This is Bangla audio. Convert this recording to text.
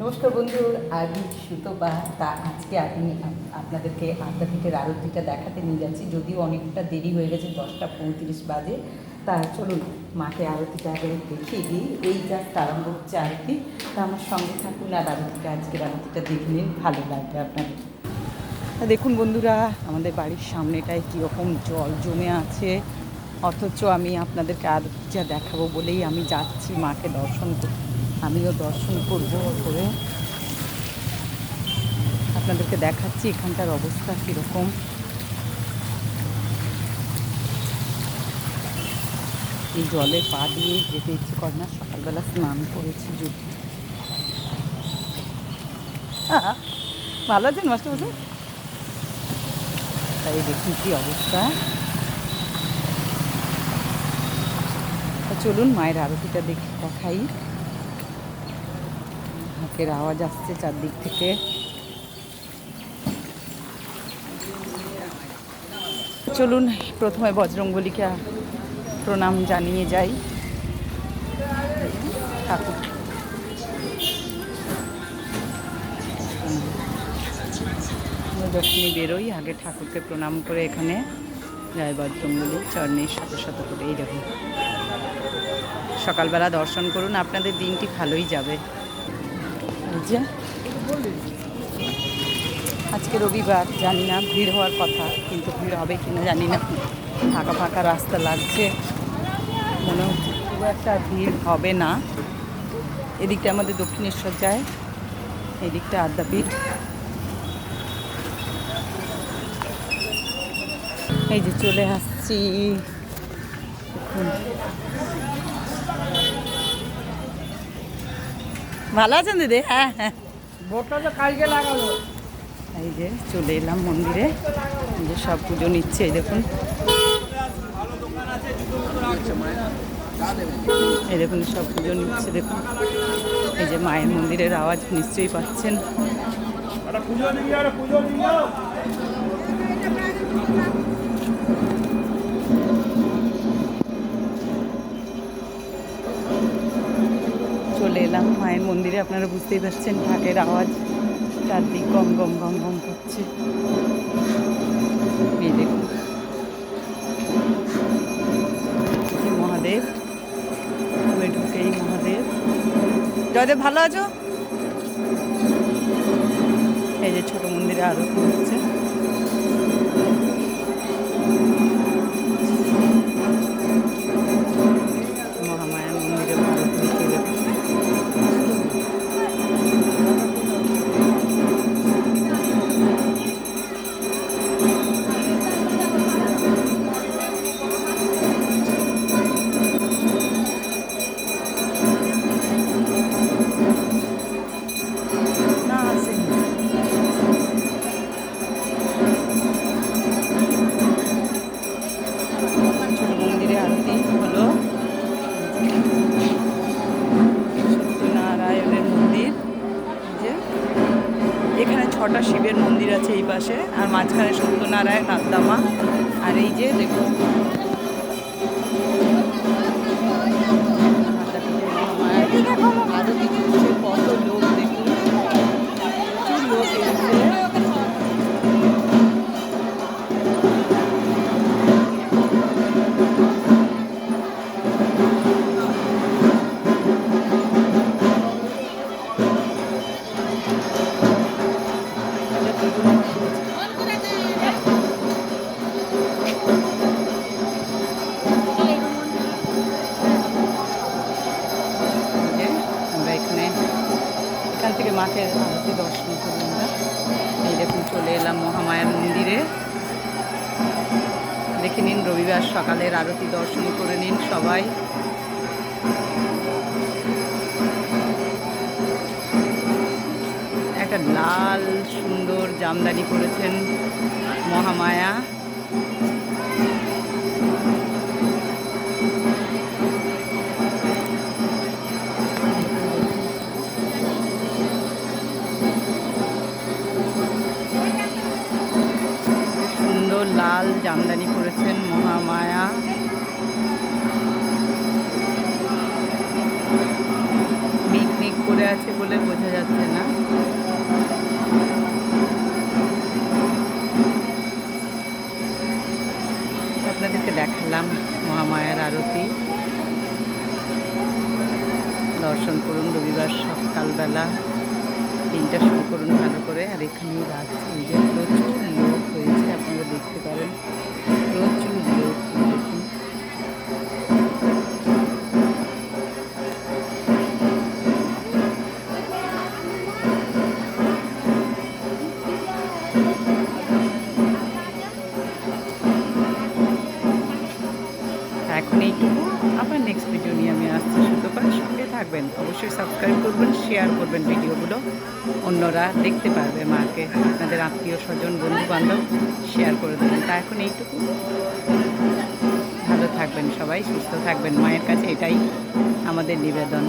নমস্কার বন্ধু, আমি সুতপা। তা আজকে আমি আপ- আপনাদেরকে আদ্যাপীঠের আরতিটা দেখাতে নিয়ে যাচ্ছি। যদিও অনেকটা দেরি হয়ে গেছে, দশটা পঁয়ত্রিশ বাজে। তা চলুন, মাকে আরতিটা আগে দেখিয়ে দিই। এই জাস্ট আরম্ভ হচ্ছে আরতি। তা আমার সঙ্গে থাকুন আর আরতিটা, আজকের আরতিটা দেখে নিন। ভালো লাগবে আপনাদের। দেখুন বন্ধুরা, আমাদের বাড়ির সামনেটায় কীরকম জল জমে আছে। অথচ আমি আপনাদেরকে আরতিটা দেখাবো বলেই আমি যাচ্ছি মাকে দর্শন করতে। আমিও দর্শন করব করে। আপনাদেরকে দেখাচ্ছি এখানকার অবস্থা কীরকম। এই জলে পা দিয়ে যেতে ইচ্ছে করে না, সকালবেলা স্নান করেছি যদি ভালো আছেন মাস্টার বসে তাই দেখুন কি অবস্থা। চলুন, মায়ের আরতিটা দেখে দেখাই ঢাকের আওয়াজ আসছে চারদিক থেকে। চলুন, প্রথমে বজরঙ্গলিকে প্রণাম জানিয়ে যাই। ঠাকুর। যখনই বেরোই, আগে ঠাকুরকে প্রণাম করে এখানে। জয় বজরঙ্গলি চরণের শত শত করে এই দেখুন সকালবেলা দর্শন করুন, আপনাদের দিনটি ভালোই যাবে। এই যে আজকে রবিবার, জানি না, ভিড় হওয়ার কথা, কিন্তু ভিড় হবে কিনা জানি না। ফাঁকা ফাঁকা রাস্তা লাগছে। মনে হচ্ছে খুব একটা ভিড় হবে না। এদিকটা আমাদের দক্ষিণেশ্বর যায়, এদিকটা আদ্যাপীঠ। এই যে চলে আসছি। ভালো আছেন দিদি? হ্যাঁ হ্যাঁ। এই যে চলে এলাম মন্দিরে। যে সব পুজো নিচ্ছে এই দেখুন। এই দেখুন সব পুজো নিচ্ছে দেখুন। এই যে মায়ের মন্দিরের আওয়াজ নিশ্চয়ই পাচ্ছেন। পুজো পুজো চলে এলাম। মায়ের মন্দিরে আপনারা বুঝতেই পারছেন, ঢাকের আওয়াজ চারদিক গম গম গম গম করছে। এই দেখুন। মহাদেব মহাদেব। জয়দেব, ভালো আছো? এই যে ছোট মন্দিরে আরতি হচ্ছে। শিবের মন্দির আছে এই পাশে আর মাঝখানে সত্যনারায়ণ আদ্দামা। আর এই যে দেখুন এলাম মহামায়ার মন্দিরে। দেখে নিন, রবিবার সকালের আরতি দর্শন করে নিন সবাই। একটা লাল সুন্দর জামদানি করেছেন মহামায়া। জামদানি করেছেন মহামায়া। মিকমিক করে আছে বলে বোঝা যাচ্ছে না। আপনাদেরকে দেখালাম মহামায়ার আরতি। দর্শন করুন, রবিবার সকালবেলা দিনটা শুরু করুন ভালো করে। আর এখানেই এই যে দেখতে পারেন প্রচুর লোক দেখুন এখন এইটুকু আবার নেক্সট ভিডিও নিয়ে আমি আসছি সুতরাং সঙ্গে থাকবেন, অবশ্যই সাবস্ক্রাইব করবেন শেয়ার করবেন ভিডিওগুলো অন্যরা দেখতে পারবে মাকে। আপনাদের আত্মীয় স্বজন, বন্ধুবান্ধব শেয়ার করে দেবেন। তা এখন এইটুকু। ভালো থাকবেন সবাই, সুস্থ থাকবেন। মায়ের কাছে এটাই আমাদের নিবেদন।